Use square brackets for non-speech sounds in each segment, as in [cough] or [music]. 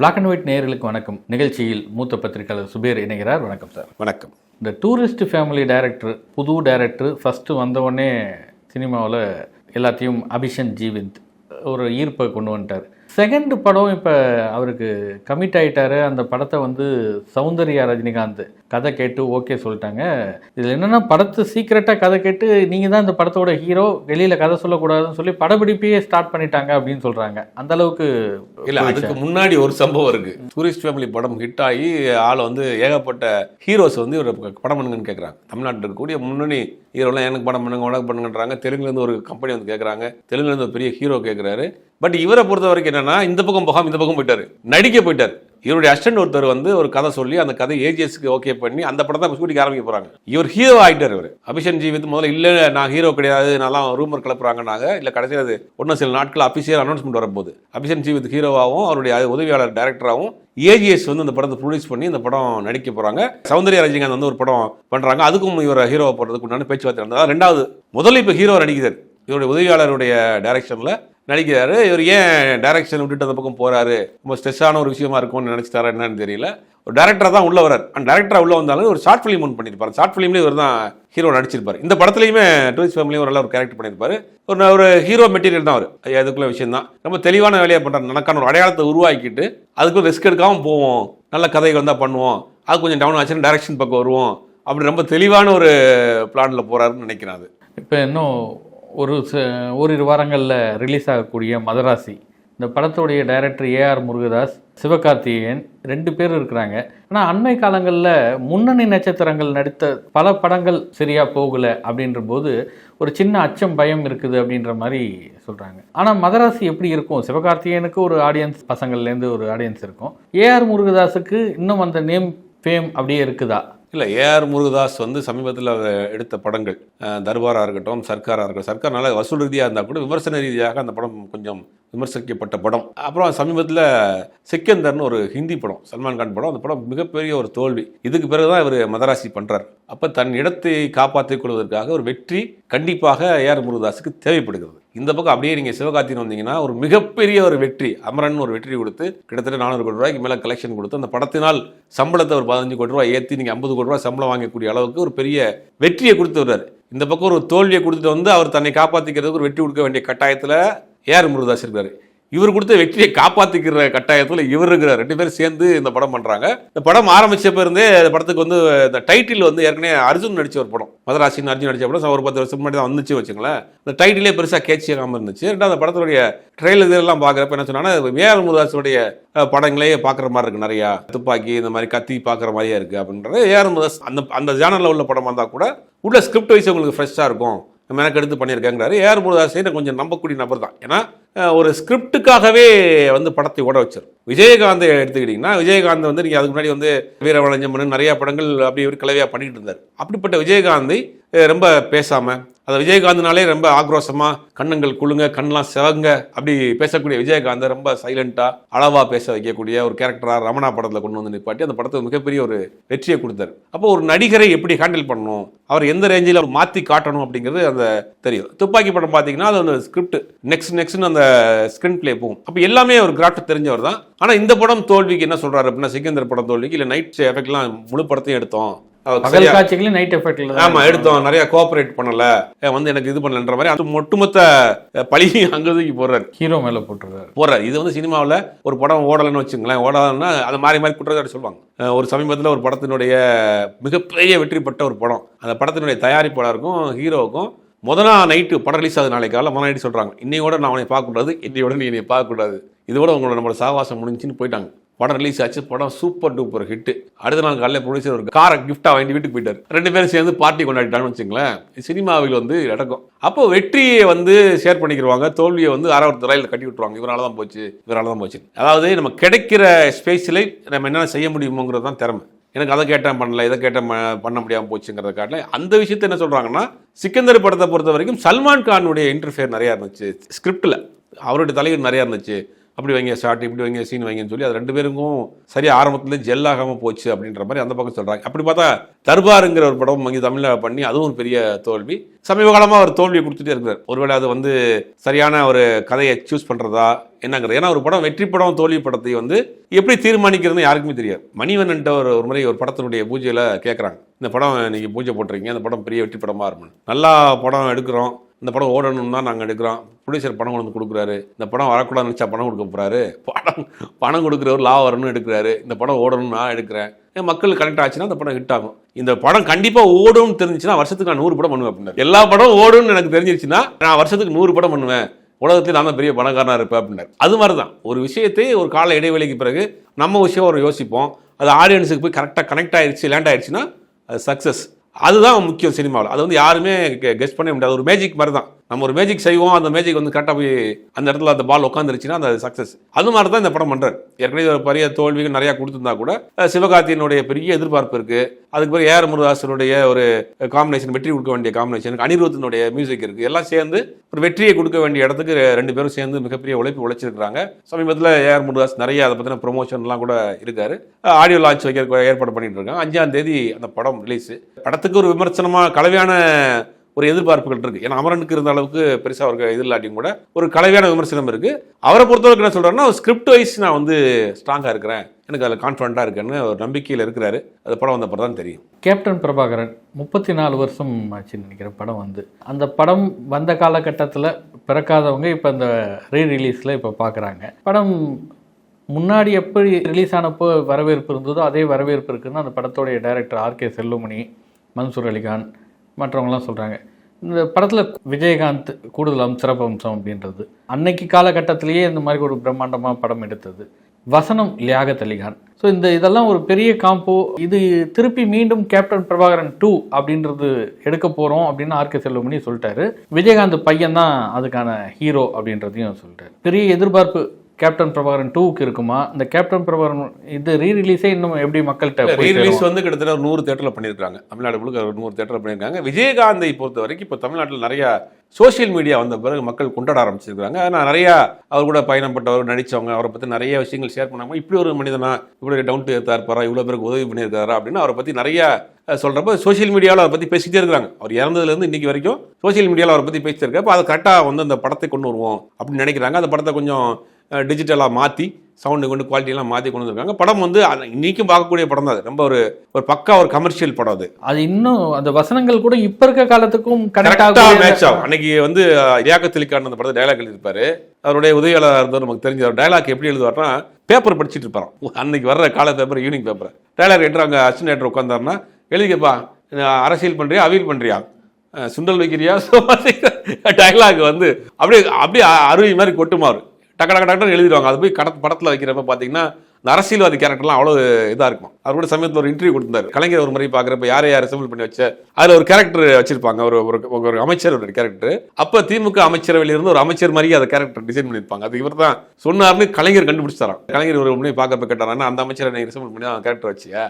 Black and white நேயர்களுக்கு வணக்கம். நிகழ்ச்சியில் மூத்த பத்திரிகையாளர் சுபேர் இணைகிறார். வணக்கம் சார். வணக்கம். இந்த டூரிஸ்ட் ஃபேமிலி டைரக்டர் புது டைரக்டர் ஃபஸ்ட்டு வந்தவொடனே சினிமாவில் எல்லாத்தையும் அபிஷன் ஜீவிந்த் ஒரு ஈர்ப்பை கொண்டு வந்துட்டார். செகண்ட் படம் இப்போ அவருக்கு கமிட் ஆயிட்டாரு. அந்த படத்தை வந்து சௌந்தர்யா ரஜினிகாந்த் கதை கேட்டு ஓகே சொல்லிட்டாங்க. இதில் என்னென்னா படத்தை சீக்கிரட்டாக கதை கேட்டு நீங்கள் தான் இந்த படத்தோட ஹீரோ வெளியில் கதை சொல்லக்கூடாதுன்னு சொல்லி படப்பிடிப்பையே ஸ்டார்ட் பண்ணிட்டாங்க அப்படின்னு சொல்கிறாங்க அந்த அளவுக்கு இல்ல அதுக்கு முன்னாடி ஒரு சம்பவம் இருக்கு. டூரிஸ்ட் ஃபேமிலி படம் ஹிட் ஆகி ஆள் வந்து ஏகப்பட்ட ஹீரோஸ் வந்து இவர் படம் பண்ணுங்கன்னு கேட்குறாங்க தமிழ்நாட்டில் இருக்கக்கூடிய முன்னணி ஹீரோலாம் எனக்கு படம் பண்ணுங்க உனக்கு பண்ணுங்கன்றாங்க. தெலுங்குலேருந்து ஒரு கம்பெனி வந்து கேட்குறாங்க தெலுங்குலேருந்து ஒரு பெரிய ஹீரோ கேட்குறாரு பட் இவரை பொறுத்த வரைக்கும் என்னன்னா இந்த பக்கம் போகாம இந்த பக்கம் போயிட்டாரு. நடிக்க போயிட்டாரு. இவருடைய அஸ்டன்ட் ஒருத்தர் வந்து ஒரு கதை சொல்லி அந்த கதை ஏஜிஎஸ்க்கு ஓகே பண்ணி அந்த படம் தான் ஷூட்டிங் ஆரம்பிக்க போறாங்க. இவர் ஹீரோ ஆகிட்டார் இவர். அபிஷன் ஜீவித் முதல்ல இல்லை நான் ஹீரோ கிடையாது நல்லா ரூமர் கிளப்புறாங்கன்னாங்க. இல்லை கடைசியில் அது ஒன்றும் சில நாட்கள் அபிஷியல் அனௌன்ஸ்மெண்ட் வரப்போகுது. அபிஷன் ஜீவித் ஹீரோவாகவும் அவருடைய உதவியாளர் டைரக்டராகவும் ஏஜிஎஸ் வந்து அந்த படத்தை ப்ரொடியூஸ் பண்ணி இந்த படம் நடிக்க போறாங்க. சௌந்தர்யா ரஜினிகாந்த் வந்து ஒரு படம் பண்றாங்க. அதுக்கும் இவர் ஹீரோ போடுறதுக்கு உண்டான பேச்சுவார்த்தை நடந்தது. ரெண்டாவது முதல்ல இப்போ ஹீரோ நடிக்கிறார். இவருடைய உதவியாளருடைய டைரக்ஷனில் நடிக்கிறாரு. இவர் ஏன் டைரக்ஷன் விட்டுட்டு அந்த பக்கம் போறாரு? ரொம்ப ஸ்ட்ரெஸ்ஸான ஒரு விஷயமா இருக்கும்னு நினைச்சிட்டாரா என்னன்னு தெரியல. ஒரு டேரக்டராக தான் உள்ள வரார் அந்த டேரக்டராக உள்ள வந்தாலும் ஒரு ஷார்ட் ஃபிலிம் ஒன்று பண்ணியிருப்பார். ஷார்ட் ஃபிலிம்லேயே இவர் தான் ஹீரோ நடிச்சிருப்பார். இந்த படத்துலையுமே டூரிஸ்ட் ஃபேமிலியும் ஒரு நல்ல ஒரு கேரக்டர் பண்ணியிருப்பாரு. ஒரு ஒரு ஹீரோ மெட்டீரியல் தான் அவர். அதுக்குள்ள விஷயம் தான் ரொம்ப தெளிவான வேலையை பண்ணுறாரு நமக்கான ஒரு அடையாளத்தை உருவாக்கிட்டு அதுக்கும் ரிஸ்க் எடுக்காமல் போவோம். நல்ல கதைகள் வந்தால் பண்ணுவோம். அது கொஞ்சம் டவுன் ஆச்சுன்னா டைரக்ஷன் பக்கம் வருவோம். அப்படி ரொம்ப தெளிவான ஒரு பிளானில் போகிறாருன்னு நினைக்கிறேன் அது. இப்போ இன்னும் ஒரு ச- ஓரிரு வாரங்களில் ரிலீஸ் ஆகக்கூடிய மதராசி. இந்த படத்துடைய டைரக்டர் ஏஆர் முருகதாஸ் சிவகார்த்திகேயன் ரெண்டு பேர் இருக்கிறாங்க. ஆனால் அண்மை காலங்களில் முன்னணி நட்சத்திரங்கள் நடித்த பல படங்கள் சரியாக போகலை அப்படின்ற போது ஒரு சின்ன அச்சம் பயம் இருக்குது அப்படின்ற மாதிரி சொல்கிறாங்க ஆனால் மதராசி எப்படி இருக்கும்? சிவகார்த்திகேயனுக்கு ஒரு ஆடியன்ஸ் பசங்கள்லேருந்து ஒரு ஆடியன்ஸ் இருக்கும். ஏஆர் முருகதாஸுக்கு இன்னும் அந்த நேம் ஃபேம் அப்படியே இருக்குதா? இல்லை ஏஆர் முருகதாஸ் வந்து சமீபத்தில் எடுத்த படங்கள் தர்பாராக இருக்கட்டும் சர்க்காராக இருக்கட்டும் சர்க்கார் நல்லா வசூல் ரீதியாக இருந்தால் கூட விமர்சன ரீதியாக அந்த படம் கொஞ்சம் விமர்சிக்கப்பட்ட படம். அப்புறம் சமீபத்தில் சிக்கந்தர்னு ஒரு ஹிந்தி படம் சல்மான் கான் படம் அந்த படம் மிகப்பெரிய ஒரு தோல்வி. இதுக்கு பிறகு தான் இவர் மதராசி பண்ணுறார் அப்போ தன் இடத்தை காப்பாற்றிக் கொள்வதற்காக ஒரு வெற்றி கண்டிப்பாக ஏஆர் முருகதாஸுக்கு தேவைப்படுகிறது. இந்த பக்கம் அப்படியே நீங்கள் சிவகார்த்திகேயன் வந்தீங்கன்னா ஒரு மிகப்பெரிய ஒரு வெற்றி அமரன் ஒரு வெற்றி கொடுத்து கிட்டத்தட்ட நானூறு கோடி ரூபாய்க்கு மேலே கலெக்ஷன் கொடுத்து அந்த படத்தினால் சம்பளத்தை ஒரு பதினஞ்சு கோடி ரூபாய் ஏற்றி நீங்கள் ஐம்பது கோடி ரூபாய் சம்பளம் வாங்கக்கூடிய அளவுக்கு ஒரு பெரிய வெற்றியை கொடுத்து வர்றாரு. இந்த பக்கம் ஒரு தோல்வியை கொடுத்துட்டு வந்து அவர் தன்னை காப்பாற்றிக்கிறதுக்கு ஒரு வெற்றி கொடுக்க வேண்டிய கட்டாயத்தில் ஏஆர் முருகதாஸ் இருக்கார் இவர் கொடுத்த வெற்றியை காப்பாற்றிக்கிற கட்டாயத்தில் இவர் இருக்கிறார். ரெண்டு பேரும் சேர்ந்து இந்த படம் பண்ணுறாங்க இந்த படம் ஆரம்பிச்சப்ப இருந்தே இந்த படத்துக்கு வந்து இந்த டைட்டில் வந்து ஏற்கனவே அர்ஜுன் நடிச்ச ஒரு படம். மதராசின் அர்ஜுன் நடிச்ச படம். ஒரு பத்து வருஷம் முன்னாடி தான் வந்துச்சு வச்சுங்களேன் இந்த டைட்டிலே பெருசாக கேட்சியாகாமல் இருந்துச்சு ரெண்டாவது அந்த படத்துடைய ட்ரெயிலர் இதெல்லாம் பார்க்குறப்ப என்ன சொன்னாங்கன்னா ஏஆர் முருதாசுடைய படங்களே பார்க்குற மாதிரி இருக்குது நிறையா. துப்பாக்கி இந்த மாதிரி கத்தி பார்க்குற மாதிரியே இருக்குது அப்படின்றது ஏஆர் முருதாஸ் அந்த அந்த ஜேனலில் உள்ள படமாக இருந்தால் கூட உள்ள ஸ்கிரிப்ட் வைஸ் உங்களுக்கு ஃப்ரெஷ்ஷாக இருக்கும். மெனக்கெடுத்து பண்ணியிருக்காங்கிறாரு. ஏஆர் முருகதாஸை கொஞ்சம் நம்பக்கூடிய நபர் தான். ஏன்னா ஒரு ஸ்கிரிப்டுக்காகவே வந்து படத்தை ஓட வச்சார். விஜயகாந்தை எடுத்துக்கிட்டிங்கன்னா விஜயகாந்த் வந்து நீங்கள் அதுக்கு முன்னாடி வந்து வீரவளஞ்சம்மன் நிறையா படங்கள் அப்படி இப்படி கலவையாக பண்ணிட்டு இருந்தார். அப்படிப்பட்ட விஜயகாந்தை ரொம்ப பேசாமல் அந்த விஜயகாந்த்னாலே ரொம்ப ஆக்ரோஷமாக கண்ணங்கள் குலுங்க கண்ணெலாம் சிவங்க அப்படி பேசக்கூடிய விஜயகாந்தை ரொம்ப சைலண்ட்டாக அளவாக பேச வைக்கக்கூடிய ஒரு கேரக்டராக ரமணா படத்தில் கொண்டு வந்து நிப்பாட்டி அந்த படத்துக்கு மிகப்பெரிய ஒரு வெற்றியை கொடுத்தாரு. அப்போ ஒரு நடிகரை எப்படி ஹேண்டில் பண்ணணும்? அவர் எந்த ரேஞ்சில் அவர் மாற்றி காட்டணும் அப்படிங்கிறது அந்த தெரியும். துப்பாக்கி படம் பார்த்தீங்கன்னா அது அந்த ஸ்கிரிப்ட் நெக்ஸ்ட் நெக்ஸ்ட்னு அந்த ஸ்கிரீன் பிளே போகும். அப்போ எல்லாமே ஒரு கிராஃப்ட் தெரிஞ்சவர் தான். ஆனால் இந்த படம் தோல்விக்கு என்ன சொல்கிறாரு அப்படின்னா சிக்கந்தர் படம் தோல்விக்கு இல்லை நைட் எஃபெக்ட்லாம் முழு படத்தையும் எடுத்தோம். பகல் காட்சிகளையும் நைட் எஃபெக்ட்ல ஆமா எடுத்தோம். நிறைய கோஆபரேட் பண்ணல. வந்து எனக்கு இது பண்ணலன்ற மாதிரி அது ஒட்டுமொத்த அஹ், பழியும் அங்க தூக்கி போடுறாரு. ஹீரோ மேல போட்டுருக்காரு போடுறாரு. இது வந்து சினிமாவில் ஒரு படம் ஓடலைன்னு வச்சுங்களேன். ஓடலைன்னா அது மாறி மாறி குற்றச்சாட்டு சொல்லுவாங்க. ஒரு சமீபத்தில் ஒரு படத்தினுடைய மிகப்பெரிய வெற்றி பெற்ற ஒரு படம். அந்த படத்தினுடைய தயாரிப்பாளருக்கும் ஹீரோவுக்கும் முத நாள் நைட்டு படம் ரிலீஸ் ஆகுது நாளைக்கு காலைல. முத நைட்டு சொல்கிறாங்க இன்னையோட நான் அவனை பார்க்கக்கூடாது இன்னையோட நீ என்னை பார்க்கக்கூடாது இதோட உங்களோட நம்மளோட சாவாசம் முடிஞ்சுன்னு போயிட்டாங்க. படம் ரிலீஸ் ஆச்சு. படம் சூப்பர் டூப்பர் ஹிட் அடுத்த நாள் காலையில் ப்ரொடியூசர் ஒரு காரை கிஃப்டாக வாங்கி வீட்டுக்கு போயிட்டார். ரெண்டு பேரும் சேர்ந்து பார்ட்டி கொண்டாடிட்டான்னு வச்சுங்களேன் சினிமாவில் வந்து நடக்கும் அப்போ வெற்றியை வந்து ஷேர் பண்ணிக்கிறவாங்க தோல்வியை வந்து ஆறாவது தலையில் கட்டி விட்டுருவாங்க. இவரால் தான் போச்சு இவரால் தான் போச்சு அதாவது நம்ம கிடைக்கிற ஸ்பேஸில் நம்ம என்னென்ன செய்ய முடியுமோங்கிறது தான் திறமை. எனக்கு அதை கேட்டேன் பண்ணல. இதை கேட்டேன் பண்ண முடியாமல் போச்சுங்கிறத காட்டில் அந்த விஷயத்தை என்ன சொல்கிறாங்கன்னா சிக்கந்தர் படத்தை பொறுத்த வரைக்கும் சல்மான் கானுடைய இன்டர்ஃபியர் நிறையா இருந்துச்சு. ஸ்கிரிப்டில் அவருடைய தலைவர் நிறையா இருந்துச்சு. அப்படி வைங்க ஷார்ட் இப்படி வைங்க சீன் வைங்கன்னு சொல்லி அது ரெண்டு பேருக்கும் சரியா ஆரம்பத்தில் ஜெல் ஆகாமல் போச்சு அப்படின்ற மாதிரி அந்த பக்கம் சொல்கிறாங்க அப்படி பார்த்தா தர்பாருங்கிற ஒரு படம் இங்கே தமிழில் பண்ணி அதுவும் ஒரு பெரிய தோல்வி. சமீப காலமாக அவர் தோல்வியை கொடுத்துட்டே இருக்கிறார். ஒருவேளை அது வந்து சரியான ஒரு கதையை சூஸ் பண்ணுறதா என்னங்கிறது. ஏன்னா ஒரு படம் வெற்றி படம் தோல்வி படத்தை வந்து எப்படி தீர்மானிக்கிறதுன்னு யாருக்குமே தெரியாது. மணிவண்ணன்ட்ட ஒரு ஒரு முறை ஒரு படத்தினுடைய பூஜையில் கேட்குறாங்க இந்த படம் நீங்கள் பூஜை போட்டிருக்கீங்க அந்த படம் பெரிய வெற்றி படமாக இருக்கும் நல்லா படம் எடுக்கிறோம். இந்த படம் ஓடணும் தான் நாங்கள் எடுக்கிறோம். ப்ரொடியூசர் பணம் கொண்டு வந்து கொடுக்குறாரு. இந்த படம் வரக்கூடாதுன்னு நினச்சா பணம் கொடுக்க போகிறாரு படம் பணம் கொடுக்குறவர் லாபம் வரணும்னு எடுக்கிறாரு. இந்த படம் ஓடணும்னு நான் எடுக்கிறேன். ஏன் மக்கள் கனெக்ட் ஆச்சுன்னா அந்த படம் ஹிட் ஆகும். இந்த படம் கண்டிப்பாக ஓடும்னு தெரிஞ்சுச்சுன்னா வருஷத்துக்கு நான் நூறு படம் பண்ணுவேன் அப்படின்னாரு. எல்லா படம் ஓடும்னு எனக்கு தெரிஞ்சிருச்சுன்னா நான் வருஷத்துக்கு நூறு படம் பண்ணுவேன். உலகத்தில் நான் தான் பெரிய பணக்காரனாக இருப்பேன் அப்படின்னாரு. அது மாதிரி தான் ஒரு விஷயத்தை ஒரு கால இடைவெளிக்கு பிறகு நம்ம விஷயம் ஒரு யோசிப்போம். அது ஆடியன்ஸுக்கு போய் கரெக்டாக கனெக்ட் ஆயிடுச்சு லேண்ட் ஆயிடுச்சுன்னா அது சக்ஸஸ் அதுதான் முக்கியம் சினிமாவில். அது வந்து யாருமே கெஸ்ட் பண்ண முடியாது. ஒரு மேஜிக் மாதிரி தான் நம்ம ஒரு மேஜிக் செய்வோம் அந்த மேஜிக் வந்து கரெக்டாக போய் அந்த இடத்துல அந்த பால் உட்காந்துருச்சுன்னா அந்த சக்ஸஸ் அது மாதிரி தான் இந்த படம் பண்ணுறாரு ஏற்கனவே ஒரு பெரிய தோல்விகள் நிறையா கொடுத்துருந்தா கூட சிவகார்த்தியனுடைய பெரிய எதிர்பார்ப்பு இருக்குது அதுக்கு பிறகு ஏஆர் முருகாசனுடைய ஒரு காம்பினேஷன் வெற்றி கொடுக்க வேண்டிய காம்பினேஷன் அனிருத்தினுடைய மியூசிக் இருக்குது எல்லாம் சேர்ந்து ஒரு வெற்றியை கொடுக்க வேண்டிய இடத்துக்கு ரெண்டு பேரும் சேர்ந்து மிகப்பெரிய உழைப்பு உழைச்சிருக்கிறாங்க. சமீபத்தில் ஏஆர் முருகாஸ் நிறைய அதை பற்றின ப்ரொமோஷன்லாம் கூட இருக்காரு. ஆடியோ லான்ச் வைக்க ஏற்பாடு பண்ணிட்டு இருக்காங்க. அஞ்சாம் தேதி அந்த படம் ரிலீஸ் படத்துக்கு ஒரு விமர்சனமாக கலவையான ஒரு எதிர்பார்ப்புகள் இருக்கு. ஏன்னா அமரனுக்கு இருந்த அளவுக்கு பெருசாக அவருக்கு இது இல்லாட்டியும் கூட ஒரு கலவையான விமர்சனம் இருக்கு. அவரை பொறுத்தவரைக்கும் என்ன சொல்றாருன்னா ஸ்கிரிப்ட் வைஸ் நான் வந்து ஸ்ட்ராங்காக இருக்கிறேன். எனக்கு அதில் கான்ஃபிடண்ட்டாக இருக்கேன்னு ஒரு நம்பிக்கையில் இருக்கிறாரு. அது படம் வந்தப்பறம் தான் தெரியும். கேப்டன் பிரபாகரன் முப்பத்தி நாலு வருஷம் ஆச்சுன்னு நினைக்கிறேன் படம் வந்து. அந்த படம் வந்த காலகட்டத்தில் பிறக்காதவங்க இப்போ அந்த ரீ ரிலீஸில் இப்போ பார்க்குறாங்க படம் முன்னாடி எப்படி ரிலீஸ் ஆனப்போ வரவேற்பு இருந்ததோ அதே வரவேற்பு இருக்குதுன்னு அந்த படத்தோடைய டைரக்டர் ஆர்கே செல்லுமணி மன்சூர் அலிகான் மற்றவங்களாம் சொல்கிறாங்க இந்த படத்தில் விஜயகாந்த் கூடுதல் சிறப்பு அம்சம் அப்படின்றது. அன்னைக்கு காலகட்டத்திலேயே இந்த மாதிரி ஒரு பிரம்மாண்டமாக படம் எடுத்தது. வசனம் லியாகத் அலிகான் ஸோ இந்த இதெல்லாம் ஒரு பெரிய காம்போ இது திருப்பி மீண்டும் கேப்டன் பிரபாகரன் டூ அப்படின்றது எடுக்க போகிறோம் அப்படின்னு ஆர்கே செல்வமணி சொல்லிட்டாரு. விஜயகாந்த் பையன் தான் அதுக்கான ஹீரோ அப்படின்றதையும் சொல்லிட்டாரு. பெரிய எதிர்பார்ப்பு கேப்டன் பிரபாகரன் டூக்கு இருக்குமா? இந்த கேப்டன் பிரபாகரன் இது ரீ ரிலீஸே இன்னும் எப்படி மக்கள்கிட்ட ரீ ரிலீஸ்? வந்து கிட்டத்தட்ட ஒரு நூறு தேட்டரில் பண்ணியிருக்காங்க தமிழ்நாடு முழுக்க ஒரு நூறு தேட்டரில் பண்ணியிருக்காங்க. விஜயகாந்தை பொறுத்த வரைக்கும் இப்போ தமிழ்நாட்டில் நிறைய சோஷியல் மீடியா வந்த பிறகு மக்கள் கொண்டாட ஆரம்பிச்சிருக்காங்க நான் நிறையா அவர் கூட பயணப்பட்டவர் நடித்தவங்க அவரை பற்றி நிறைய விஷயங்கள் ஷேர் பண்ணாங்க இப்படி ஒரு மனிதனா இப்படி டவுன் டு எர்த்தா இருப்பாரா இவ்வளோ பேருக்கு உதவி பண்ணியிருக்காரா அப்படின்னு அவரை பற்றி நிறைய அஹ், சொல்றப்ப சோஷியல் மீடியாவில் அவரை பற்றி பேசிட்டே இருக்கிறாங்க. அவர் இறந்ததுலேருந்து இன்னைக்கு வரைக்கும் சோஷியல் மீடியாவில் அவரை பற்றி பேசிட்டே இருக்க அப்போ அதை கரெக்டாக வந்து அந்த படத்தை கொண்டு வருவோம் அப்படின்னு நினைக்கிறாங்க. அந்த படத்தை கொஞ்சம் டிஜிட்டலாக மாற்றி சவுண்டு கொண்டு குவாலிட்டியெல்லாம் மாற்றி கொண்டு வந்திருக்காங்க. படம் வந்து அது இன்னைக்கும் பார்க்கக்கூடிய படம் தான் அது. ரொம்ப ஒரு ஒரு பக்கா ஒரு கமர்ஷியல் படம் அது. அது இன்னும் அந்த வசனங்கள் கூட இப்ப இருக்க காலத்துக்கும் கனெக்ட் கரெக்டா மேட்ச் ஆகும். அன்னைக்கு வந்து ரியாக்கத் அலிகான் அந்த படத்தை டயலாக் எழுதியிருப்பாரு. அவருடைய உதவியாளர் இருந்தவர் நமக்கு தெரிஞ்ச டயலாக் எப்படி எழுதுவார்னா பேப்பர் படிச்சிட்டு இருப்பாராம். அன்னைக்கு வர்ற கால பேப்பர் ஈவினிங் பேப்பர் டயலாக் எட்டு அங்கே அசிஸ்டன்ட் உட்காந்தாருன்னா எழுதிக்கப்பா அரசியல் பண்றியா அவியல் பண்றியா? அஹ் சுண்டல் வைக்கிறியா? [laughs] டயலாக் வந்து அப்படியே அப்படியே அருவி மாதிரி கொட்டுமாறு. டக்கு டக்கு டக்குன்னு எழுதிடுவாங்க. அது போய் கட படத்தில் வைக்கிறப்ப பார்த்தீங்கன்னா இந்த அரசியல்வாதி கேரக்டர்லாம் அவ்வளோ இதாக இருக்கும். அவர் கூட சமயத்தில் ஒரு இன்டர்வியூ கொடுத்தாரு கலைஞர் ஒரு முறை பார்க்குறப்ப யாரை யார் அசம்பிள் பண்ணி வச்ச அதில் ஒரு கேரக்டர் வச்சிருப்பாங்க. ஒரு ஒரு ஒரு அமைச்சர் ஒரு கேரக்டர் அப்போ திமுக அமைச்சரவையிலிருந்து ஒரு அமைச்சர் மாதிரி அந்த கேரக்டர் டிசைன் பண்ணியிருப்பாங்க. அது இவர் தான் சொன்னார்னு கலைஞர் கண்டுபிடிச்சாராம் கலைஞர் ஒரு முறை பார்க்கறப்ப கேட்டாரான்னா அந்த அமைச்சரை நீங்கள் ரிசம்பிள் பண்ணி அந்த கேரக்டர் வச்சியா?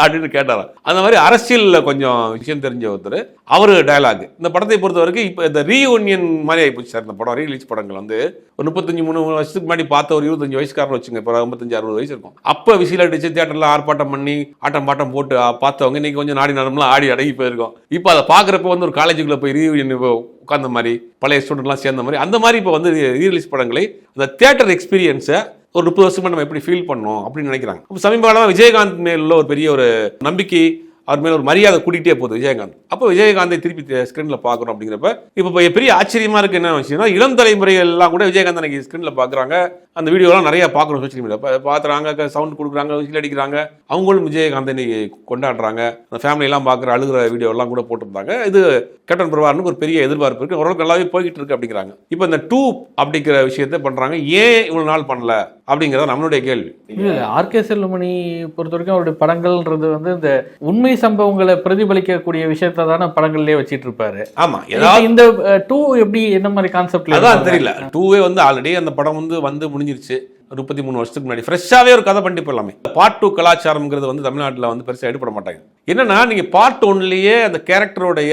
அப்படின்னு கேட்டாராம் அந்த மாதிரி அரசியலில் கொஞ்சம் விஷயம் தெரிஞ்ச ஒருத்தர் அவர் டயலாக் இந்த படத்தை பொறுத்த வரைக்கும் இப்போ இந்த ரீயூனியன் மாதிரி ஆகிப்போச்சு சார் இந்த படம் ரீலீஸ் படங்கள் வந்து. ஒரு முப்பத்தஞ்சு மூணு வருஷத்துக்கு முன்னாடி பார்த்த ஒரு இருபத்தஞ்சு வயசுக்காரன் வச்சுங்க இப்போ ஐம்பத்தஞ்சு அறுபது வயசு இருக்கும். அப்போ விசில் அடிச்சு தியேட்டரில் ஆர்ப்பாட்டம் பண்ணி ஆட்டம் பாட்டம் போட்டு பார்த்தவங்க இன்னைக்கு கொஞ்சம் நாடி நடமெல்லாம் ஆடி அடங்கி போயிருக்கோம். இப்போ அதை பார்க்குறப்ப வந்து ஒரு காலேஜுக்குள்ளே போய் ரீயூனியன் உட்காந்த மாதிரி பழைய ஸ்டூடெண்ட்லாம் சேர்ந்த மாதிரி அந்த மாதிரி இப்போ வந்து ரீலீஸ் படங்களை அந்த தேட்டர் எக்ஸ்பீரியன்ஸை ஒரு முப்பது வருஷமா நம்ம எப்படி ஃபீல் பண்ணோம் அப்படின்னு நினைக்கிறாங்க. அப்போ சமீப காலமாக விஜயகாந்த் மேல ஒரு பெரிய ஒரு நம்பிக்கை அவர் மேலே ஒரு மரியாதை கூட்டிகிட்டே போகுது விஜயகாந்த். அப்போ விஜயகாந்தை திருப்பி ஸ்க்ரீனில் பார்க்குறோம் அப்படிங்கிறப்ப இப்போ பெரிய ஆச்சரியமாக இருக்குது என்ன விஷயம்னா இளம் தலைமுறைகள் எல்லாம் கூட விஜயகாந்த் அன்னைக்கு ஸ்க்ரீனில் பார்க்குறாங்க. அந்த வீடியோலாம் நிறையா பார்க்குறோம் சோஷியல் மீடியா பார்க்குறாங்க சவுண்ட் கொடுக்குறாங்க விசில் அடிக்கிறாங்க. அவங்களும் விஜயகாந்தை இன்னைக்கு கொண்டாடுறாங்க. அந்த ஃபேமிலியெல்லாம் பார்க்குற அழுகிற வீடியோலாம் கூட போட்டிருந்தாங்க. இது கேப்டன் பிரபாகரனுக்கு ஒரு பெரிய எதிர்பார்ப்பு இருக்குது ஓரளவுக்கு நல்லாவே போய்கிட்டு இருக்கு அப்படிங்கிறாங்க. இப்போ இந்த டூ அப்படிங்கிற விஷயத்தை பண்ணுறாங்க ஏன் இவ்வளோ நாள் பண்ணல? அப்படிங்கிறத நம்மளுடைய கேள்வி. இல்ல ஆர்கே செல்லுமணி பொறுத்த வரைக்கும் அவருடைய படங்கள்ன்றது வந்து இந்த உண்மை சம்பவங்களை பிரதிபலிக்கக்கூடிய விஷயத்த தானே படங்கள்லயே வச்சிட்டு இருப்பாரு ஆமா இப்ப ஏதாவது இந்த டூ எப்படி என்ன மாதிரி கான்செப்ட்ல அதான் தெரியல. டூவே வந்து ஆல்ரெடி அந்த படம் வந்து வந்து முடிஞ்சிருச்சு. முப்பத்தி மூணு வருஷத்துக்கு முன்னாடி. ஃப்ரெஷ்ஷாகவே ஒரு கதை பண்ணிட்டு போயிடலாமே. பார்ட் டூ கலாச்சாரம்ங்கிறது வந்து தமிழ்நாட்டில் வந்து பெருசாக எடுபட மாட்டாங்க. என்னன்னா நீங்கள் பார்ட் ஒன்லேயே அந்த கேரக்டருடைய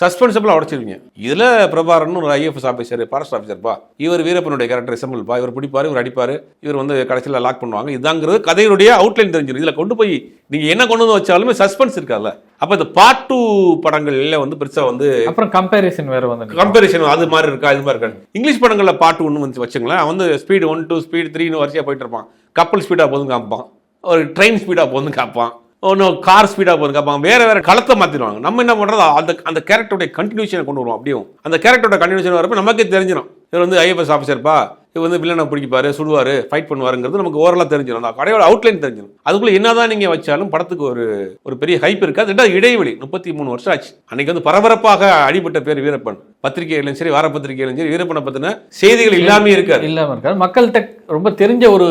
சஸ்பென்சபிளாக உடச்சிருவீங்க. இதில் பிரபாரன் ஒரு ஐஎஃப்எஸ் ஆஃபீஸர் ஃபாரஸ்ட் ஆஃபீஸர்ப்பா இவர் வீரப்பனுடைய கேரக்டர் ரிசம்பிள்ப்பா இவர் பிடிப்பாரு இவர் அடிப்பார். இவர் வந்து கடைசியில் லாக் பண்ணுவாங்க. இதாங்கிறது கதையுடைய அவுட்லைன் தெரிஞ்சிடும் இதில் கொண்டு போய் நீங்கள் என்ன கொண்டு வந்து வச்சாலுமே சஸ்பென்ஸ் இருக்காதுல்ல. அப்போ இந்த பார்ட் டூ படங்கள்ல வந்து பெருசாக வந்து அப்புறம் கம்பேரிசன் வேற வந்து கம்பேரிசன் அது மாதிரி இருக்கா இது மாதிரி இருக்கா இங்கிலீஷ் படங்களில் பாட்டு ஒன்று வந்து வச்சுங்களேன் வந்து ஸ்பீடு ஒன் டூ ஸ்பீடு த்ரீன்னு வரிசையாக போயிட்டு இருப்பான். கப்பல் ஸ்பீடாக போதும் காமிப்பான். ஒரு ட்ரெயின் ஸ்பீடாக போதும் காப்பான் Oh, ஒன்று கார் ஸ்பீடாக போகிறது அப்போ வேறு வேற களத்தை மாற்றிடுவாங்க நம்ம என்ன பண்ணுறது அந்த அந்த கேரக்டருடைய கண்டினியூஷனை கொண்டு வருவோம். அப்படியும். அந்த கேரக்டரோட கண்டினியூஷன் வரப்போ நமக்கே தெரிஞ்சிடும் இவர் வந்து ஐஎஃப்எஸ் ஆஃபீஸர்ப்பா இவர் வந்து வில்லனை பிடிப்பாரு சுடுவார் ஃபைட் பண்ணுவாருங்கிறது நமக்கு ஓரலாக தெரிஞ்சிடும். அந்த கடையோட அவுட்லைன் தெரிஞ்சிடும். அதுக்குள்ளே என்னதான் நீங்கள் வச்சாலும் படத்துக்கு ஒரு ஒரு பெரிய ஹைப் இருக்காது. ரெண்டாவது இடைவெளி முப்பத்தி மூணு வருஷம் ஆச்சு. அன்னைக்கு வந்து பரபரப்பாக அடிபட்ட பேர் வீரப்பன். பத்திரிகையிலும் சரி வார பத்திரிகையிலும் சரி வீரப்பனை பத்தின செய்திகள் இல்லாமே இருக்காது. இல்லாம இருக்காது. மக்கள்கிட்ட ரொம்ப தெரிஞ்ச ஒரு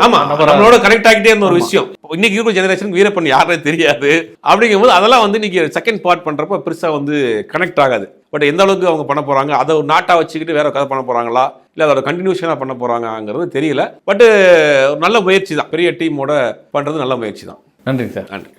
ஆமா நபரா- நம்மளோட கனெக்ட் ஆகிட்டே இருந்த ஒரு விஷயம். இன்னைக்கு இருக்கிற ஜெனரேஷனுக்கு வீரப்பன் யாருனே தெரியாது. அப்படிங்கும்போது அதெல்லாம் வந்து இன்னைக்கு செகண்ட் பார்ட் பண்றப்ப பெருசா வந்து கனெக்ட் ஆகாது. பட் எந்த அளவுக்கு அவங்க பண்ண போறாங்க அதை ஒரு நாட்டா வச்சுக்கிட்டு வேற கதை பண்ண போறாங்களா? இல்ல அதோட கண்டினியூஷனா பண்ண போறாங்கங்கிறது தெரியல. பட் நல்ல முயற்சி தான். பெரிய டீமோட பண்றது நல்ல முயற்சி தான். நன்றி சார். நன்றி.